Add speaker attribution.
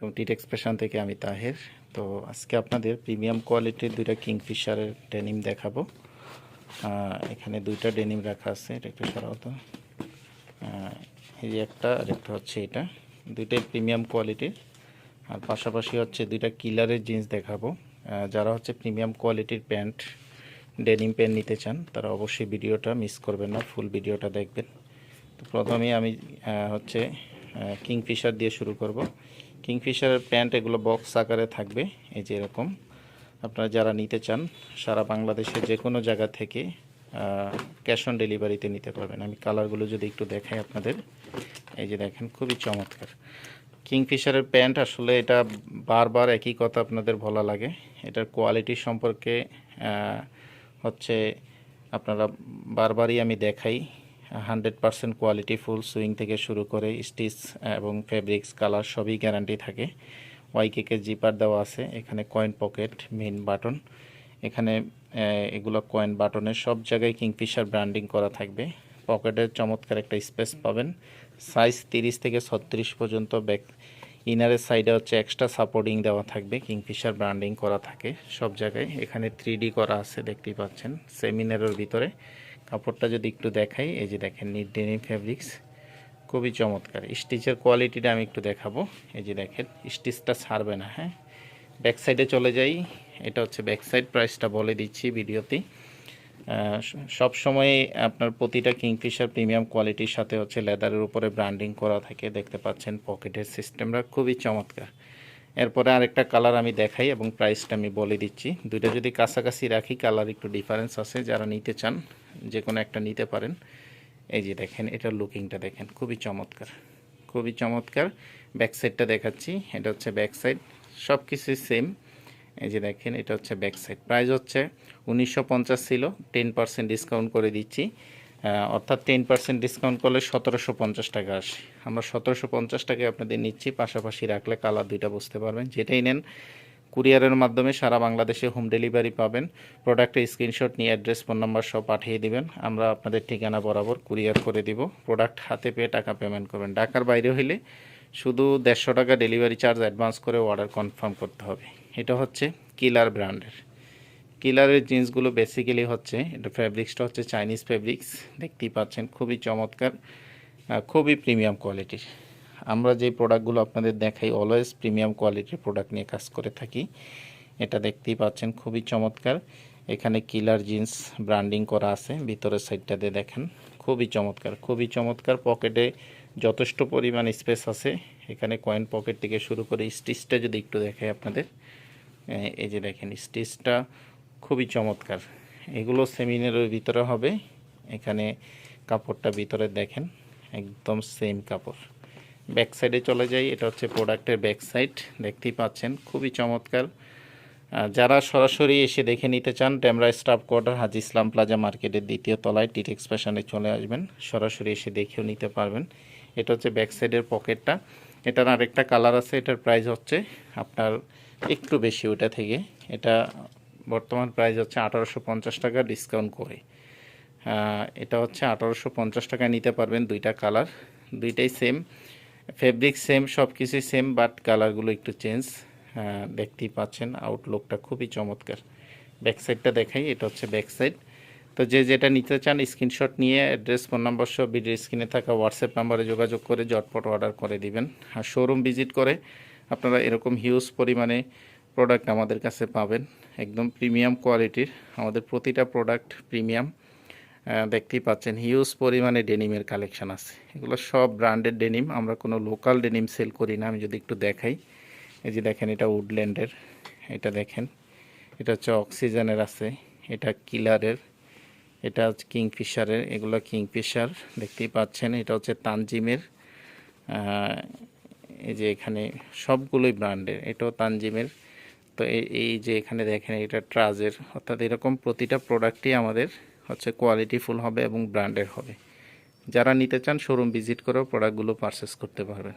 Speaker 1: টিট expression থেকে আমি তাহের। তো আজকে আপনাদের প্রিমিয়াম কোয়ালিটির দুইটা কিংফিশারের ডেনিম দেখাবো। এখানে দুইটা ডেনিম রাখা আছে, এটা একটু সরাও তো। এই একটা, আর একটা হচ্ছে এটা। দুইটাই প্রিমিয়াম কোয়ালিটির আর পাশাপাশি হচ্ছে দুইটা কিলারের জিন্স দেখাবো। যারা হচ্ছে প্রিমিয়াম কোয়ালিটির প্যান্ট ডেনিম প্যান্ট নিতে চান, তারা অবশ্যই ভিডিওটা মিস করবেন না ফুল ভিডিওটা দেখবেন। তো প্রথমেই আমি হচ্ছে কিংফিশার দিয়ে শুরু করব। কিংফিশারের প্যান্ট এগুলো বক্স আকারে থাকবে, এই যে এরকম। আপনারা যারা নিতে চান, সারা বাংলাদেশের যে কোনো জায়গা থেকে ক্যাশ অন ডেলিভারিতে নিতে পারবেন। আমি কালারগুলো যদি একটু দেখাই আপনাদের, এই যে দেখেন, খুবই চমৎকার। কিংফিশারের প্যান্ট আসলে এটা বারবার একই কথা আপনাদের বলা লাগে। এটার কোয়ালিটি সম্পর্কে হচ্ছে আপনারা বারবারই আমি দেখাই। Hundred percent quality full swing থেকে শুরু করে স্টিচ এবং ফেব্রিক্স, কালার সবই গ্যারান্টি থাকে। ওয়াইকেকের জিপার দেওয়া আছে, এখানে কয়েন পকেট মেন বাটন। এখানে এগুলো কয়েন বাটনের সব জায়গায় কিংফিশার ব্র্যান্ডিং করা থাকবে। পকেটের চমৎকার একটা স্পেস পাবেন। সাইজ তিরিশ থেকে ছত্রিশ পর্যন্ত ব্যাক ইনারের সাইডে হচ্ছে এক্সট্রা সাপোর্টিং দেওয়া থাকবে, কিংফিশার ব্র্যান্ডিং করা থাকে সব জায়গায়। এখানে থ্রি করা আছে, দেখতেই পাচ্ছেন, সেমিনারের ভিতরে। কাপড়টা যদি একটু দেখাই, এই যে দেখেন নিট ডেনিম ফেব্রিক্স, খুবই চমৎকার। স্টিচের কোয়ালিটিটা আমি একটু দেখাবো। এই যে দেখেন, স্টিচটা ছাড়বে না হ্যাঁ? ব্যাক সাইডে চলে যাই, এটা হচ্ছে ব্যাক সাইড প্রাইসটা বলে দিচ্ছি ভিডিওতে। সব সময় আপনার প্রতিটা কিংফিশার প্রিমিয়াম কোয়ালিটির সাথে হচ্ছে লেদারের উপরে ব্র্যান্ডিং করা থাকে, দেখতে পাচ্ছেন পকেটের সিস্টেমটা, খুবই চমৎকার। এরপরে আরেকটা কালার আমি দেখাই এবং প্রাইসটা আমি বলে দিচ্ছি। দুইটা যদি কাছাকাছি রাখি কালার একটু ডিফারেন্স আছে। যারা নিতে চান, যে কোনো একটা নিতে পারেন। এই যে দেখেন এটার লুকিংটা দেখেন, খুবই চমৎকার। খুবই চমৎকার। ব্যাক সাইডটা দেখাচ্ছি, এটা হচ্ছে ব্যাক সাইড সব কিছুই সেম এই যে দেখেন, এটা হচ্ছে ব্যাক সাইড প্রাইস হচ্ছে উনিশশো পঞ্চাশ ছিল টেন পার্সেন্ট ডিসকাউন্ট করে দিচ্ছি। অর্থাৎ টেন পার্সেন্ট ডিসকাউন্ট করলে সতেরোশো পঞ্চাশ টাকা আসে। আমরা সতেরোশো পঞ্চাশ টাকায় আপনাদের নিচ্ছি, পাশাপাশি রাখলে কালার দুইটা বুঝতে পারবেন। যেটাই নেন, কুরিয়ারের মাধ্যমে সারা বাংলাদেশে হোম ডেলিভারি পাবেন। প্রোডাক্টের স্ক্রিনশট নিয়ে অ্যাড্রেস ফোন নাম্বার সব পাঠিয়ে দিবেন। আমরা আপনাদের ঠিকানা বরাবর কুরিয়ার করে দিব। প্রোডাক্ট হাতে পেয়ে টাকা পেমেন্ট করবেন। ঢাকার বাইরে হইলে শুধু দেড়শো টাকা ডেলিভারি চার্জ অ্যাডভান্স করে অর্ডার কনফার্ম করতে হবে। এটা হচ্ছে কিলার ব্র্যান্ডের কিলারের জিন্সগুলো বেসিক্যালি হচ্ছে, এটা ফ্যাব্রিক্সটা হচ্ছে চাইনিজ ফ্যাব্রিক্স দেখতেই পাচ্ছেন, খুবই চমৎকার খুবই প্রিমিয়াম কোয়ালিটির আমরা যে প্রোডাক্টগুলো আপনাদের দেখাই অলওয়েজ প্রিমিয়াম কোয়ালিটির প্রোডাক্ট নিয়ে কাজ করে থাকি, এটা দেখতেই পাচ্ছেন, খুবই চমৎকার। এখানে কিলার জিন্স ব্র্যান্ডিং করা আছে, ভিতরের সাইডটাতে দেখেন, খুবই চমৎকার খুবই চমৎকার। পকেটে যথেষ্ট পরিমাণ স্পেস আছে, এখানে কয়েন পকেট থেকে শুরু করে স্টিচটা যদি একটু দেখাই আপনাদের এই যে দেখেন স্টিচটা খুবই চমৎকার। এগুলো সেমিনারের ভিতরে হবে। এখানে কাপড়টা ভিতরে দেখেন, একদম সেম কাপড়। ব্যাক সাইডে চলে যাই, এটা হচ্ছে প্রোডাক্টের ব্যাক সাইড দেখতেই পাচ্ছেন, খুবই চমৎকার। যারা সরাসরি এসে দেখে নিতে চান Demra staff quarter Haji Islam plaza মার্কেটের দ্বিতীয় তলায় টিটেক্স ফ্যাশনে চলে আসবেন। সরাসরি এসে দেখেও নিতে পারবেন। এটা হচ্ছে ব্যাক সাইডের পকেটটা এটার আরেকটা কালার আছে, এটার প্রাইস হচ্ছে আপনার একটু বেশি ওটা থেকে। এটা বর্তমান প্রাইস হচ্ছে আঠারোশো পঞ্চাশ টাকা ডিসকাউন্ট করে। এটা হচ্ছে আঠারোশো পঞ্চাশ টাকায় নিতে পারবেন দুইটা কালার দুইটাই সেম ফেব্রিক সেম সব কিছুই সেম বাট কালারগুলো একটু চেঞ্জ দেখতেই পাচ্ছেন আউটলুকটা খুবই চমৎকার। ব্যাক সাইডটা দেখাই, এটা হচ্ছে ব্যাক সাইড তো যে যেটা নিতে চান স্ক্রিনশট নিয়ে অ্যাড্রেস ফোন নাম্বার সহ ভিডিও স্ক্রিনে থাকা হোয়াটসঅ্যাপ নাম্বারে যোগাযোগ করে জটপট অর্ডার করে দিবেন। আর শোরুম ভিজিট করে আপনারা এরকম হিউজ পরিমাণে প্রোডাক্ট আমাদের কাছে পাবেন। একদম প্রিমিয়াম কোয়ালিটির আমাদের প্রতিটা প্রোডাক্ট প্রিমিয়াম দেখতেই পাচ্ছেন হিউজ পরিমাণে ডেনিমের কালেকশন আছে। এগুলো সব ব্র্যান্ডেড ডেনিম আমরা কোনো লোকাল ডেনিম সেল করি না। আমি যদি একটু দেখাই, এই যে দেখেন, এটা উডল্যান্ডের এটা দেখেন, এটা হচ্ছে অক্সিজেনের আছে, এটা কিলারের এটা হচ্ছে কিংফিশারের এগুলো কিংফিশার দেখতেই পাচ্ছেন, এটা হচ্ছে তানজিমের এই যে এখানে সবগুলোই ব্র্যান্ডের এটাও তানজিমের। তো এই যে এখানে দেখেন এটা ট্রাজের, অর্থাৎ এরকম প্রতিটা প্রোডাক্টই আমাদের হচ্ছে কোয়ালিটিফুল হবে এবং ব্র্যান্ডের হবে। যারা নিতে চান শোরুম ভিজিট করেও প্রোডাক্টগুলো পারচেস করতে পারবেন।